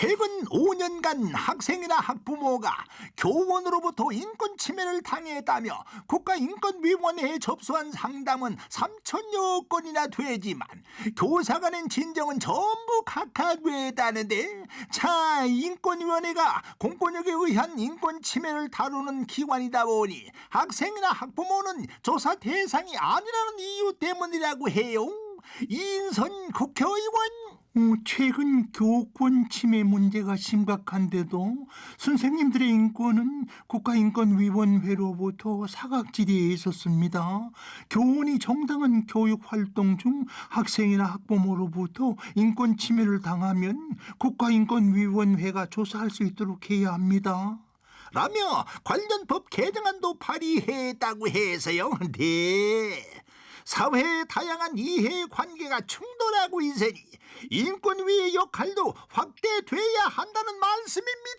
최근 5년간 학생이나 학부모가 교원으로부터 인권 침해를 당했다며 국가인권위원회에 접수한 상담은 3천여 건이나 되지만 교사가 낸 진정은 전부 각하되다는데 자 인권위원회가 공권력에 의한 인권 침해를 다루는 기관이다 보니 학생이나 학부모는 조사 대상이 아니라는 이유 때문이라고 해요. 인선 국회의원 어, 최근 교권 침해 문제가 심각한데도 선생님들의 인권은 국가인권위원회로부터 사각지대에 있었습니다. 교원이 정당한 교육 활동 중 학생이나 학부모로부터 인권 침해를 당하면 국가인권위원회가 조사할 수 있도록 해야 합니다. 라며 관련 법 개정안도 발의했다고 해서요. 네. 사회의 다양한 이해 관계가 충돌하고 있으니 인권 위의 역할도 확대돼야 한다는 말씀입니다.